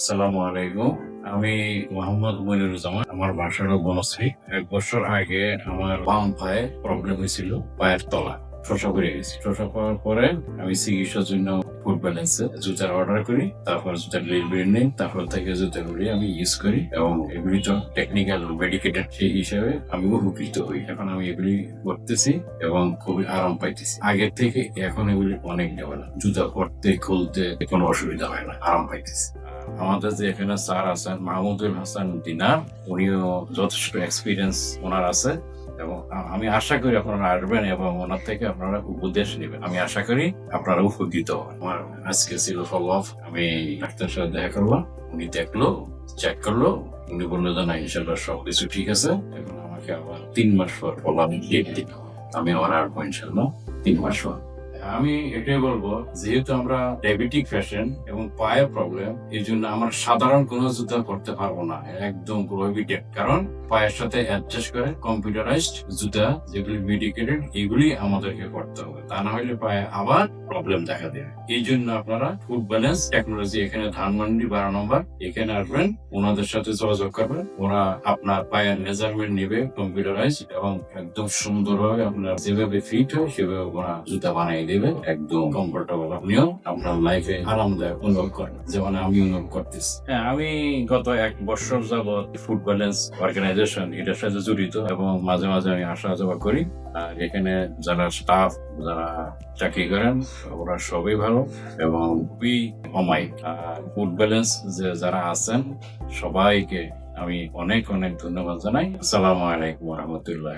আসসালামু আলাইকুম। আমি মোহাম্মদ মনিরুজ্জামান, আমার বাসার বনশ্রী। এক বছর আগে আমার বাম পায়ে প্রবলেম হয়েছিল, পায়ের তলা শসা করে গেছি। শসা করার পরে আমি চিকিৎসার জন্য ফুড জুতার অর্ডার করি, তারপর জুতার ডেলিভারি নেই, তারপর থেকে আমি ইউজ করি এবং এগুলি তো টেকনিক্যাল মেডিকেটেড সেই হিসাবে আমি উপকৃত হই। এখন আমি এগুলি করতেছি এবং খুবই আরাম পাইতেছি। আগের থেকে এখন এগুলি অনেক ডেভেলপ জুতা পরতে খুলতে কোনো অসুবিধা হয় না, আরাম পাইতেছি। আমাদের যে এখানে স্যার আছেন মাহমুদুল হাসান দিনার, উনিও যথেষ্ট এক্সপিরিয়েন্স ওনার আছে এবং আমি আশা করি আপনারা আসবেন এবং ওনার থেকে আপনারা উপদেশ নেবেন। আমি আশা করি আপনারা উপকৃত আমার আজকে ছিল ফলো অফ আমি ডাক্তারের সাথে দেখা করলাম। উনি দেখল চেক করল, উনি বলল যে না ইনশাল্লাহ সব কিছু ঠিক আছে। এখন আমাকে আবার তিন মাস পর ফলো আমি ডেট হবে। আমি আবার আসব ইনশাল্লাহ তিন মাস পর। আমি এটাই বলব, যেহেতু আমরা ডায়াবেটিক পেশেন্ট এবং পায়ের প্রবলেম এই জন্য আমরা সাধারণ কোনো জুতা করতে পারব না। একদম প্রোহিবিটেড কারণ পায়ের সাথে অ্যাডজাস্ট করে কম্পিউটারাইজড জুতা যেগুলি মেডিকেটেড এগুলি আমাদেরকে করতে হবে। তা না হলে পায়ে আবার প্রবলেম দেখা দেবে। এই জন্য আপনারা ফুড ব্যালেন্স টেকনোলজি এখানে ধানমন্ডি বারো নম্বর, এখানে আসবেন, ওনাদের সাথে যোগাযোগ করবেন। ওরা আপনার পায়ের মেজারমেন্ট নেবে কম্পিউটারাইজ এবং একদম সুন্দরভাবে আপনার যেভাবে ফিট হয়, সেভাবে ওরা জুতা বানিয়ে দেবে, একদম কমফোর্টেবল আপনিও আপনার লাইফে আরামদায়ক অনুভব করেন যেমন আমি অনুভব করতেছি। হ্যাঁ আমি গত এক বছর যাবৎ ফুড ব্যালেন্স অর্গানাইজেশন এটার সাথে জড়িত এবং মাঝে মাঝে আমি আসা যাওয়া করি। আর এখানে যারা স্টাফ যারা চাকরি করেন, ওরা সবই ভালো এবং খুবই ফুড ব্যালেন্স যে যারা আছেন, সবাইকে আমি অনেক অনেক ধন্যবাদ জানাই। আসসালামু আলাইকুম রহমতুল্লাহ